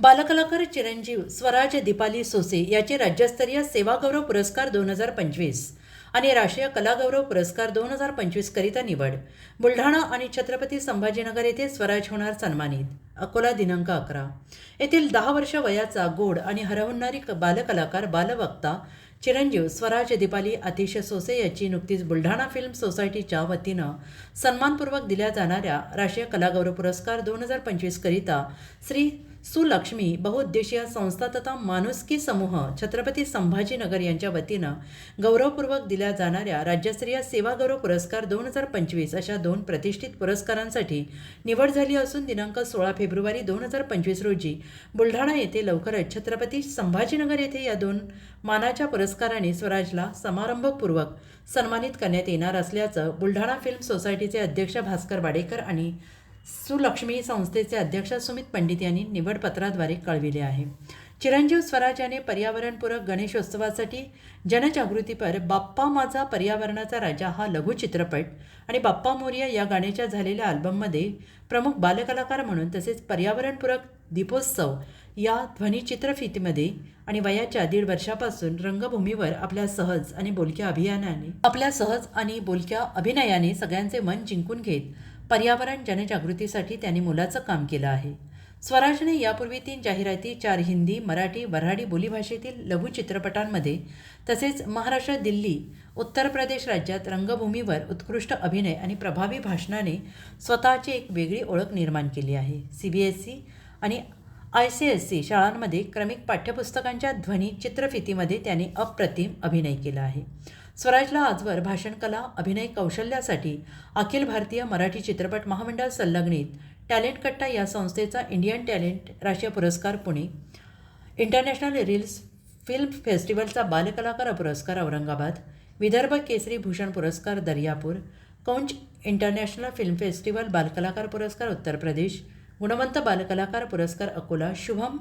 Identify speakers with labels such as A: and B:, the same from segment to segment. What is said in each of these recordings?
A: बालकलाकार चिरंजीव स्वराज दीपाली सोसे याचे राज्यस्तरीय सेवागौरव पुरस्कार दोन हजार पंचवीस आणि राष्ट्रीय कलागौरव पुरस्कार दोन हजार पंचवीसकरिता निवड. बुलढाणा आणि छत्रपती संभाजीनगर येथे स्वराज होणार सन्मानित. अकोला दिनांक अकरा. येथील दहा वर्ष वयाचा गोड आणि हरवणारी बालकलाकार बालवक्ता चिरंजीव स्वराज दीपाली अतिशय सोसे याची नुकतीच बुलढाणा फिल्म सोसायटीच्या वतीनं सन्मानपूर्वक दिल्या जाणाऱ्या राष्ट्रीय कलागौरव पुरस्कार दोन हजार पंचवीसकरिता श्री सुलक्ष्मी बहुउद्देशीय संस्था तथा माणुसकी समूह छत्रपती संभाजीनगर यांच्या वतीनं गौरवपूर्वक दिल्या जाणाऱ्या राज्यस्तरीय सेवागौरव पुरस्कार दोन हजार पंचवीस अशा दोन प्रतिष्ठित पुरस्कारांसाठी निवड झाली असून दिनांक सोळा फेब्रुवारी दोन हजार पंचवीस रोजी बुलढाणा येथे लवकरच छत्रपती संभाजीनगर येथे या दोन मानाच्या पुरस्काराने स्वराजला समारंभपूर्वक सन्मानित करण्यात येणार असल्याचं बुलढाणा फिल्म सोसायटीचे अध्यक्ष भास्कर वाडेकर आणि सुलक्ष्मी संस्थेचे अध्यक्ष सुमित पंडित यांनी निवडपत्राद्वारे कळविले आहे. चिरंजीव स्वराज याने पर्यावरणपूरक गणेशोत्सवासाठी जनजागृतीपर बाप्पा माझा पर्यावरणाचा राजा हा लघुचित्रपट आणि बाप्पा मोर्या या गाण्याच्या झालेल्या अल्बममध्ये प्रमुख बालकलाकार म्हणून तसेच पर्यावरणपूरक दीपोत्सव या ध्वनिचित्रफितीमध्ये आणि वयाच्या दीड वर्षापासून रंगभूमीवर आपल्या सहज आणि बोलक्या अभियानाने आपल्या सहज आणि बोलक्या अभिनयाने सगळ्यांचे मन जिंकून घेत पर्यावरण जनजागृतीसाठी त्यांनी मोलाचं काम केलं आहे. स्वराजने यापूर्वी तीन जाहिराती चार हिंदी मराठी वऱ्हाडी बोलीभाषेतील लघु चित्रपटांमध्ये तसेच महाराष्ट्र दिल्ली उत्तर प्रदेश राज्यात रंगभूमीवर उत्कृष्ट अभिनय आणि प्रभावी भाषणाने स्वतःची एक वेगळी ओळख निर्माण केली आहे. सी बी एस सी आणि आय सी एस सी शाळांमध्ये क्रमिक पाठ्यपुस्तकांच्या ध्वनी चित्रफितीमध्ये त्याने अप्रतिम अभिनय केला आहे. स्वराजला आजवर भाषणकला अभिनय कौशल्यासाठी अखिल भारतीय मराठी चित्रपट महामंडळ संलग्नित टॅलेंट कट्टा या संस्थेचा इंडियन टॅलेंट राष्ट्रीय पुरस्कार पुणे. इंटरनॅशनल रील्स फिल्म फेस्टिवलचा बालकलाकार पुरस्कार औरंगाबाद विदर्भ केसरी भूषण पुरस्कार दर्यापूर कौंच इंटरनॅशनल फिल्म फेस्टिवल बालकलाकार पुरस्कार उत्तर प्रदेश गुणवंत बालकलाकार पुरस्कार अकोला शुभम.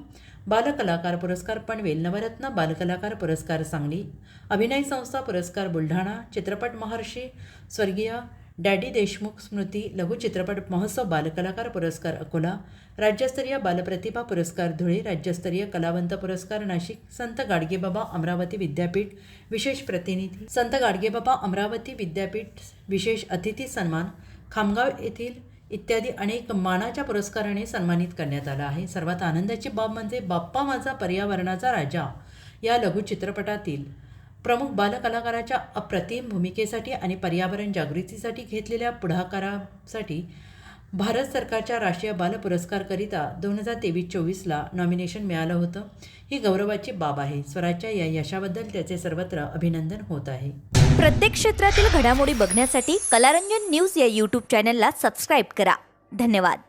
A: बालकलाकार पुरस्कार पनवेल नवरत्न बालकलाकार पुरस्कार सांगली. अभिनय संस्था पुरस्कार बुलढाणा चित्रपट महर्षी स्वर्गीय डॅडी देशमुख स्मृती लघु चित्रपट महोत्सव बालकलाकार पुरस्कार अकोला राज्यस्तरीय बालप्रतिभा पुरस्कार धुळे राज्यस्तरीय कलावंत पुरस्कार नाशिक संत गाडगेबाबा अमरावती विद्यापीठ विशेष प्रतिनिधी संत गाडगेबाबा अमरावती विद्यापीठ विशेष अतिथी सन्मान खामगाव येथील इत्यादी अनेक मानाच्या पुरस्काराने सन्मानित करण्यात आला आहे. सर्वात आनंदाची बाब म्हणजे बाप्पा माझा पर्यावरणाचा राजा या लघुचित्रपटातील प्रमुख बालकलाकाराच्या अप्रतिम भूमिकेसाठी आणि पर्यावरण जागृतीसाठी घेतलेल्या पुढाकारासाठी भारत सरकारच्या राष्ट्रीय बाल पुरस्कारकरिता दोन हजार तेवीस चोवीसला नॉमिनेशन मिळालं होतं. ही गौरवाची बाब आहे. स्वराजच्या या यशाबद्दल त्याचे सर्वत्र अभिनंदन होत आहे.
B: प्रत्येक क्षेत्रातील घडामोडी बघण्यासाठी कलारंजन न्यूज या यूट्यूब चॅनलला सबस्क्राईब करा. धन्यवाद.